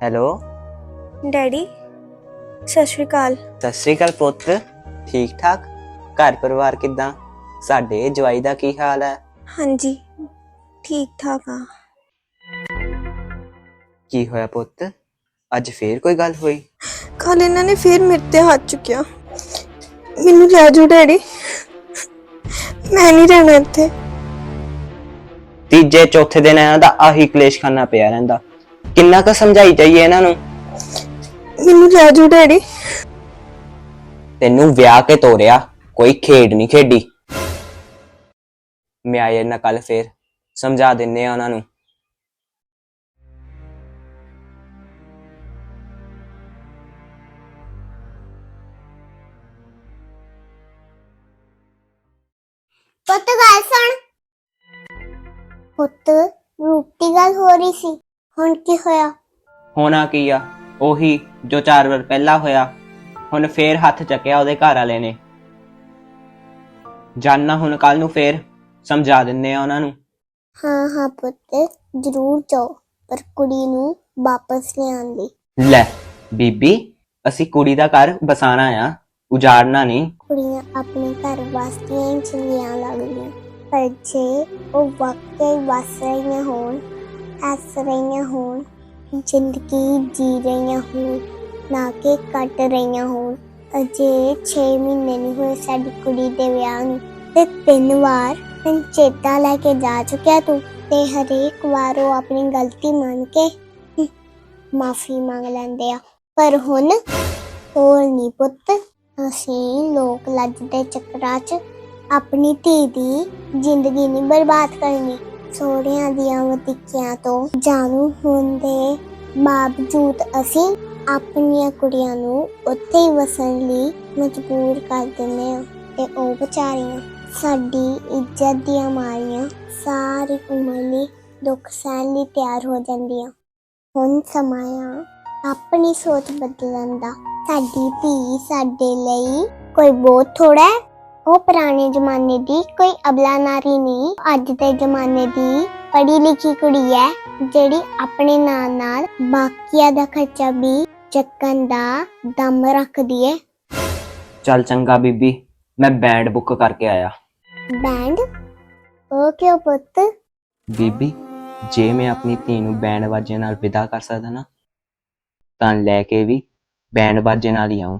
Hello. Daddy ਸਤਿ ਸ਼੍ਰੀ ਅਕਾਲ। ਸਤਿ ਸ੍ਰੀ ਅਕਾਲ ਪੁੱਤ ਠੀਕ ਠਾਕ? ਘਰ ਪਰਿਵਾਰ ਕਿਦਾਂ? ਸਾਡੇ ਜਵਾਈ ਦਾ ਕੀ ਹਾਲ ਹੈ? ਹਾਂਜੀ ਠੀਕ ਠਾਕ ਆ। ਕੀ ਹੋਇਆ ਪੁੱਤ? ਅੱਜ ਫੇਰ ਕੋਈ ਗੱਲ ਹੋਈ? ਕੱਲ ਇਹਨਾਂ ਨੇ ਫੇਰ ਮੇਰੇ ਤੇ ਹੱਥ ਚੁੱਕਿਆ। ਮੈਨੂੰ ਲੈ ਜਾਓ ਡੈਡੀ। ਮੈਂ ਨਹੀਂ ਰਹਿਣਾ ਇੱਥੇ। ਤੀਜੇ ਚੌਥੇ ਦਿਨ ਇਹਨਾਂ ਦਾ ਆਹੀ ਕਲੇਸ਼ ਖਾਨਾ ਪਿਆ ਰਹਿੰਦਾ। ਕਿੰਨਾ ਕੁ ਸਮਝਾਈ ਜਾਈਏ ਇਹਨਾਂ ਨੂੰ? ਮੈਨੂੰ ਲੈ ਜਾਓ ਡੈਡੀ। ਤੈਨੂੰ ਵਿਆਹ ਕੇ ਤੋਰਿਆ ਕੋਈ ਖੇਡ ਨਹੀਂ ਖੇਡੀ। ਮੈਂ ਆਏ ਨਾ ਕੱਲ ਫੇਰ ਸਮਝਾ ਦਿੰਨੇ ਆ ਉਹਨਾਂ ਨੂੰ। ਪੁੱਤ ਗੱਲ ਸੁਣ। ਪੁੱਤ ਰੂਪ ਦੀ ਗੱਲ ਹੋ ਰਹੀ ਸੀ। ਹੁਣ ਕੀ ਹੋਇਆ? ਹੋਣਾ ਕੀ ਆ? ਉਹੀ ਜੋ ਚਾਰ ਵਾਰ ਪਹਿਲਾਂ ਹੋਇਆ ਹੁਣ ਫੇਰ ਹੱਥ ਚੱਕਿਆ ਉਹਦੇ ਘਰ ਵਾਲੇ ਨੇ। ਜਾਨਣਾ ਹੁਣ ਕੱਲ ਨੂੰ ਫੇਰ ਸਮਝਾ ਦਿੰਨੇ ਆ ਉਹਨਾਂ ਨੂੰ। ਹਾਂ ਹਾਂ ਪੁੱਤ ਜ਼ਰੂਰ ਜਾਓ ਪਰ ਕੁੜੀ ਨੂੰ ਵਾਪਸ ਲਿਆਉਣ ਲਈ। ਲੈ ਬੀਬੀ ਅਸੀਂ ਕੁੜੀ ਦਾ ਘਰ ਬਸਾਣਾ ਆ ਉਜਾੜਨਾ ਨਹੀਂ। ਕੁੜੀਆਂ ਆਪਣੇ ਘਰ ਵਾਸਤੀਆਂ ਹੀ ਚੰਗੀਆਂ ਲੱਗਦੀਆਂ ਪਰ ਜੇ ਉਹ ਵਾਕਈ ਵਸ ਰਹੀਆਂ ਹੋਣ ਐਸ ਰਹੀਆਂ ਹੋਣ, ਜ਼ਿੰਦਗੀ ਜੀ ਰਹੀਆਂ ਹੋਣ, ਨਾ ਕਿ ਕੱਟ ਰਹੀਆਂ ਹੋਣ। ਅਜੇ 6 ਮਹੀਨੇ ਨਹੀਂ ਹੋਏ ਸਾਡੀ ਕੁੜੀ ਦੇ ਵਿਆਹ ਨੂੰ ਤੇ ਤਿੰਨ ਵਾਰ ਪੰਚੇਤਾ ਲੈ ਕੇ ਜਾ ਚੁੱਕਿਆ ਤੂੰ ਤੇ ਹਰੇਕ ਵਾਰ ਉਹ ਆਪਣੀ ਗਲਤੀ ਮੰਨ ਕੇ ਮਾਫੀ ਮੰਗ ਲੈਂਦੇ ਆ। ਪਰ ਹੁਣ ਹੋਰ ਨਹੀਂ ਪੁੱਤ, ਅਸੀਂ ਲੋਕ ਲੱਜ ਦੇ ਚੱਕਰਾਂ 'ਚ ਆਪਣੀ ਧੀ ਦੀ ਜ਼ਿੰਦਗੀ ਨਹੀਂ ਬਰਬਾਦ ਕਰਨੀ। ਸੋਹਰਿਆਂ ਦੀਆਂ ਵਤੀਕਿਆਂ ਤੋਂ ਜਾਣੂ ਹੋਣ ਦੇ ਬਾਵਜੂਦ ਅਸੀਂ ਆਪਣੀਆਂ ਕੁੜੀਆਂ ਨੂੰ ਉੱਥੇ ਹੀ ਵਸਣ ਲਈ ਮਜਬੂਰ ਕਰ ਦਿੰਦੇ ਹਾਂ ਤੇ ਉਹ ਵਿਚਾਰੀਆਂ ਸਾਡੀ ਇੱਜ਼ਤ ਦੀਆਂ ਮਾਰੀਆਂ ਸਾਰੀ ਉਮਰ ਲਈ ਦੁੱਖ ਸਹਿਣ ਲਈ ਤਿਆਰ ਹੋ ਜਾਂਦੀਆਂ। ਹੁਣ ਸਮਾਂ ਆਪਣੀ ਸੋਚ ਬਦਲਣ ਦਾ। ਸਾਡੀ ਧੀ ਸਾਡੇ ਲਈ ਕੋਈ ਬਹੁਤ ਥੋੜਾ ਹੈ? ਉਹ ਪੁਰਾਣੇ ਜ਼ਮਾਨੇ ਦੀ ਕੋਈ ਅਬਲਾ ਨਾਰੀ ਨਹੀਂ ਅੱਜ ਦੇ ਜ਼ਮਾਨੇ ਦੀ ਪੜ੍ਹੀ ਲਿਖੀ ਕੁੜੀ ਹੈ ਜਿਹੜੀ ਆਪਣੇ ਨਾਲ ਨਾਲ ਬਾਕੀਆਂ ਦਾ ਖਰਚਾ ਵੀ ਚੱਕਣ ਦਾ ਦਮ ਰੱਖਦੀ ਹੈ। ਚੱਲ ਚੰਗਾ ਬੀਬੀ ਮੈਂ ਬੈਂਡ ਬੁੱਕ ਕਰਕੇ ਆਇਆ। ਬੈਂਡ ਉਹ ਕਿਉਂ ਪੁੱਤ? ਬੀਬੀ ਜੇ ਮੈਂ ਆਪਣੀ ਧੀ ਨੂੰ ਬੈਂਡ ਵਾਜੇ ਨਾਲ ਵਿਦਾ ਕਰ ਸਕਦਾ ਨਾ ਤਾਂ ਲੈ ਕੇ ਵੀ ਬੈਂਡ ਵਾਜੇ ਨਾਲ ਹੀ ਆਉਂ